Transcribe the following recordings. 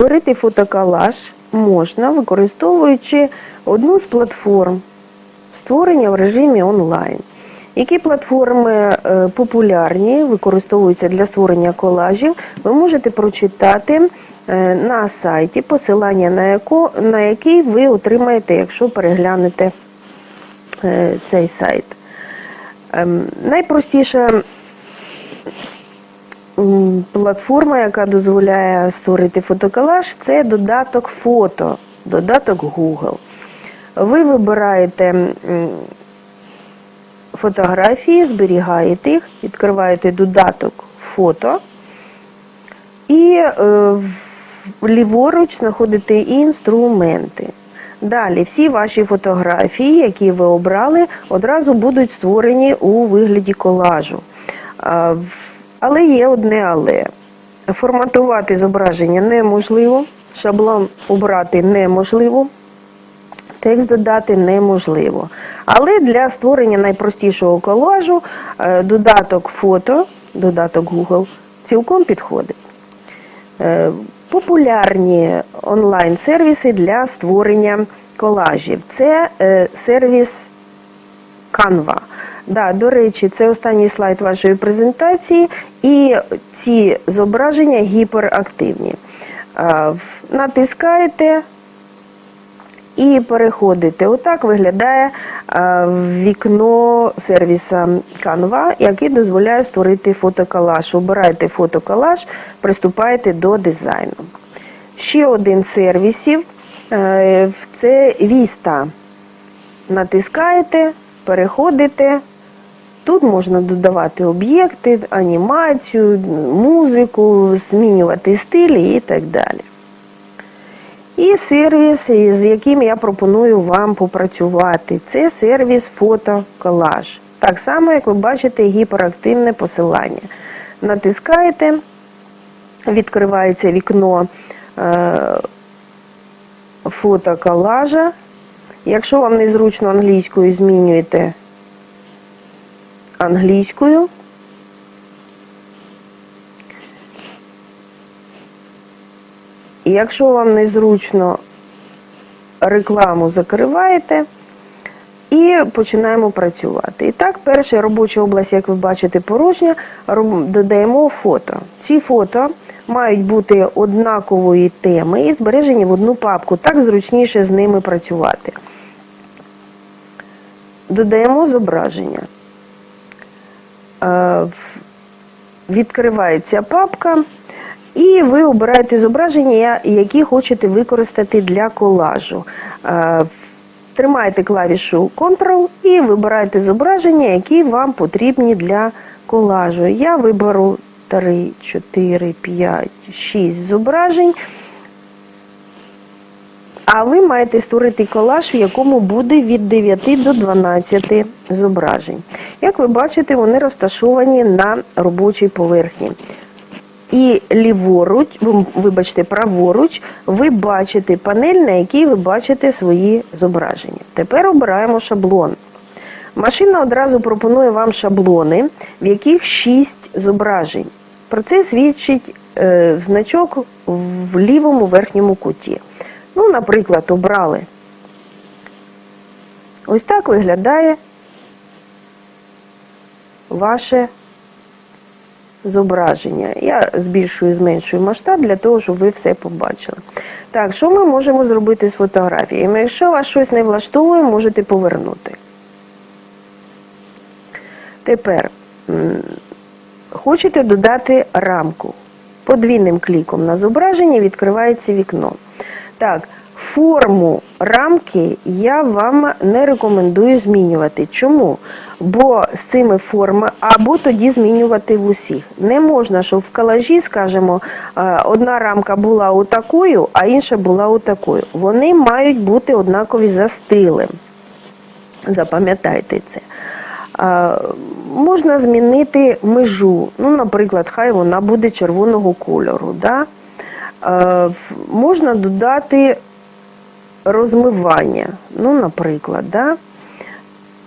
Створити фотоколаж можна, використовуючи одну з платформ створення в режимі онлайн. Які платформи е, популярні, використовуються для створення колажів, ви можете прочитати е, на сайті, посилання на, яко, на який ви отримаєте, якщо переглянете е, цей сайт. Ем, Найпростіша м, платформа, яка дозволяє створити фотоколаж, це додаток фото, додаток Google. Ви вибираєте фотографії, зберігаєте їх, відкриваєте додаток фото і е, ліворуч знаходите інструменти. Далі всі ваші фотографії, які ви обрали, одразу будуть створені у вигляді колажу. Але є одне але. Форматувати зображення неможливо, шаблон обрати неможливо, текст додати неможливо. Але для створення найпростішого колажу е, додаток фото, додаток Google цілком підходить. Е, Популярні онлайн-сервіси для створення колажів. Це е, сервіс Canva. Да, до речі, це останній слайд вашої презентації, і ці зображення гіперактивні. Натискаєте і переходите. Отак виглядає вікно сервіса Canva, який дозволяє створити фотоколаж. Обираєте фотоколаж, приступаєте до дизайну. Ще один сервісів е, це Vista. Натискаєте, переходите. Тут можна додавати об'єкти, анімацію, музику, змінювати стилі і так далі. І сервіс, з яким я пропоную вам попрацювати, це сервіс фотоколаж. Так само, як ви бачите, гіперактивне посилання. Натискаєте, відкривається вікно е, фотоколажа. Якщо вам незручно англійською, змінюєте англійською. І якщо вам незручно рекламу закриваєте і починаємо працювати. І так, перша робоча область, як ви бачите, порожня, додаємо фото. Ці фото мають бути однакової теми і збережені в одну папку. Так зручніше з ними працювати. Додаємо зображення. Е, Відкривається папка. І ви обираєте зображення, які хочете використати для колажу. Е, Тримаєте клавішу Ctrl і вибираєте зображення, які вам потрібні для колажу. Я виберу 3, 4, 5, 6 зображень. А ви маєте створити колаж, в якому буде від 9 до 12 зображень. Як ви бачите, вони розташовані на робочій поверхні. І ліворуч, вибачте, праворуч, ви бачите панель, на якій ви бачите свої зображення. Тепер обираємо шаблон. Машина одразу пропонує вам шаблони, в яких 6 зображень. Про це свідчить е, значок в лівому верхньому куті. Ну, наприклад, обрали. Ось так виглядає ваше зображення. Я збільшую і зменшую масштаб для того, щоб ви все побачили. Так, що ми можемо зробити з фотографіями? Якщо вас щось не влаштовує, можете повернути. Тепер хочете додати рамку. Подвійним кліком на зображення відкривається вікно. Так, форму рамки я вам не рекомендую змінювати. Чому? Бо з цими формами або тоді змінювати в усіх. Не можна, щоб в колажі, скажімо, е, одна рамка була отакою, а інша була отакою. Вони мають бути однакові за стилем. Запам'ятайте це. Можна змінити межу. Ну, наприклад, хай вона буде червоного кольору. Да? В- можна додати розмивання. Ну, наприклад, да?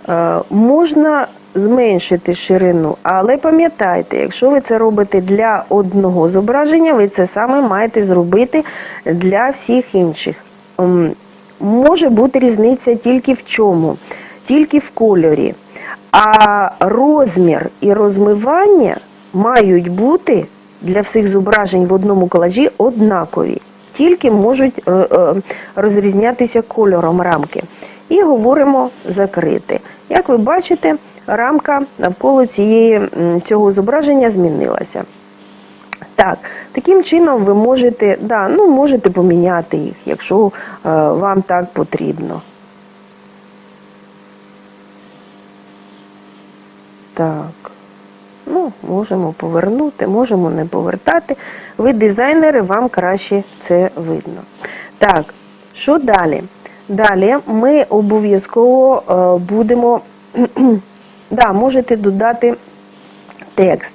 Е, можна зменшити ширину. Але пам'ятайте, якщо ви це робите для одного зображення, ви це саме маєте зробити для всіх інших. Може бути різниця тільки в чому? Тільки в кольорі. А розмір і розмивання мають бути для всіх зображень в одному колажі однакові. Тільки можуть е, е, розрізнятися кольором рамки. І говоримо закрити. Як ви бачите, рамка навколо цієї, цього зображення змінилася. Так, таким чином ви можете, да, ну, можете поміняти їх, якщо е, вам так потрібно. Так. Ну, можемо повернути, можемо не повертати. Ви дизайнери, вам краще це видно. Так, що далі? Далі ми обов'язково е, будемо. да, можете додати текст.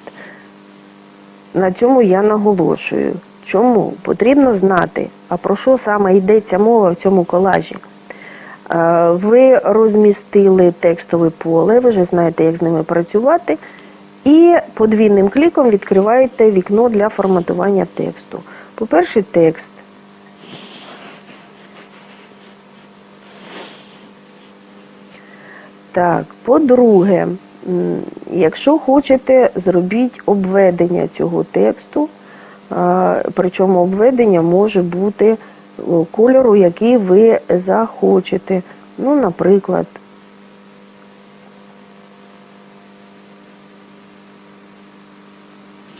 На цьому я наголошую. Чому? Потрібно знати, а про що саме йдеться мова в цьому колажі. Е, Ви розмістили текстове поле, ви вже знаєте, як з ними працювати. І подвійним кліком відкриваєте вікно для форматування тексту. По-перше, текст. Так, по-друге, якщо хочете, зробіть обведення цього тексту, причому обведення може бути кольору, який ви захочете. Ну, наприклад,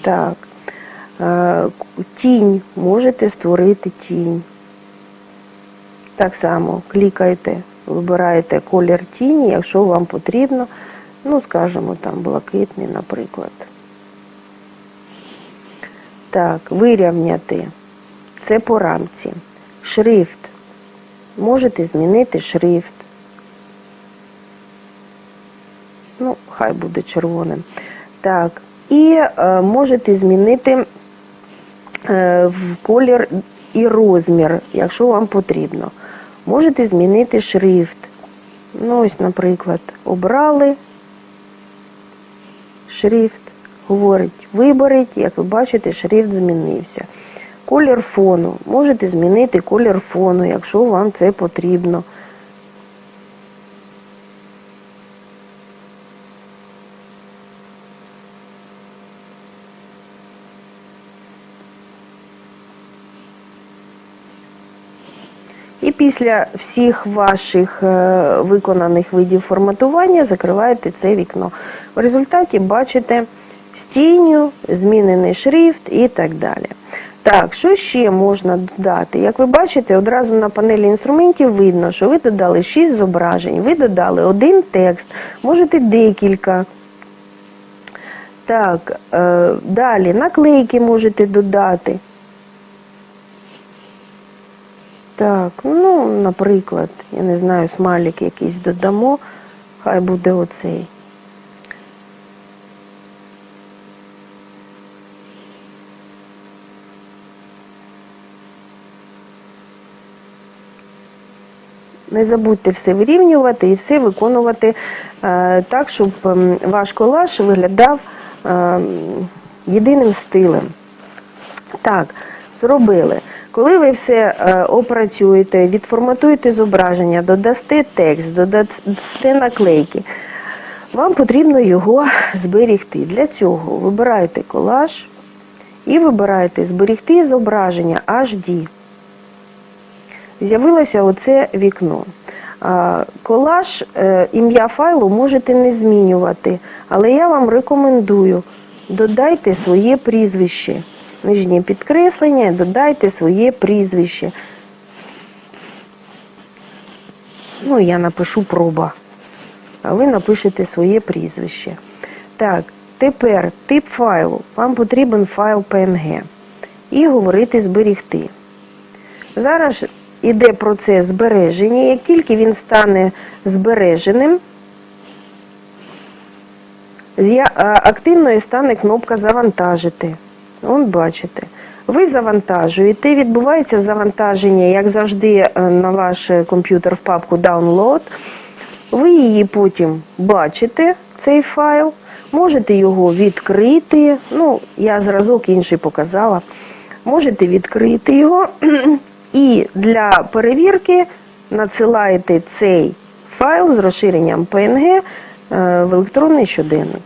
Так. Е, Тінь. Можете створити тінь. Так само клікаєте, вибираєте колір тіні, якщо вам потрібно. Ну, скажімо, там блакитний, наприклад. Так, вирівняти. Це по рамці. Шрифт. Можете змінити шрифт. Ну, хай буде червоним. Так, і е, можете змінити е, колір і розмір, якщо вам потрібно. Можете змінити шрифт. Ну, ось, наприклад, обрали шрифт, говорить, виберіть, як ви бачите, шрифт змінився. Колір фону. Можете змінити колір фону, якщо вам це потрібно. І після всіх ваших е, виконаних видів форматування закриваєте це вікно. В результаті бачите з тінню, змінений шрифт і так далі. Так, що ще можна додати? Як ви бачите, одразу на панелі інструментів видно, що ви додали 6 зображень, ви додали один текст, можете декілька. Так, е, далі наклейки можете додати. Так, ну, наприклад, я не знаю, смайлик якийсь додамо, хай буде оцей. Не забудьте все вирівнювати і все виконувати е, так, щоб ем, ваш колаж виглядав е, єдиним стилем. Так, зробили. Коли ви все е, опрацюєте, відформатуєте зображення, додасте текст, додасте наклейки, вам потрібно його зберігти. Для цього вибираєте колаж і вибираєте зберігти зображення HD. З'явилося оце вікно. Колаж, е, ім'я файлу можете не змінювати, але я вам рекомендую додайте своє прізвище. Нижнє підкреслення, додайте своє прізвище. Ну, я напишу проба, а ви напишете своє прізвище. Так, тепер тип файлу. Вам потрібен файл PNG. І говорити зберігти. Зараз іде процес збереження. Як тільки він стане збереженим, активною стане кнопка Завантажити. Вон бачите. Ви завантажуєте, відбувається завантаження, як завжди, е, на ваш комп'ютер в папку Download. Ви її потім бачите, цей файл, можете його відкрити. Ну, я зразок інший показала. Можете відкрити його і для перевірки надсилаєте цей файл з розширенням PNG е, в електронний щоденник.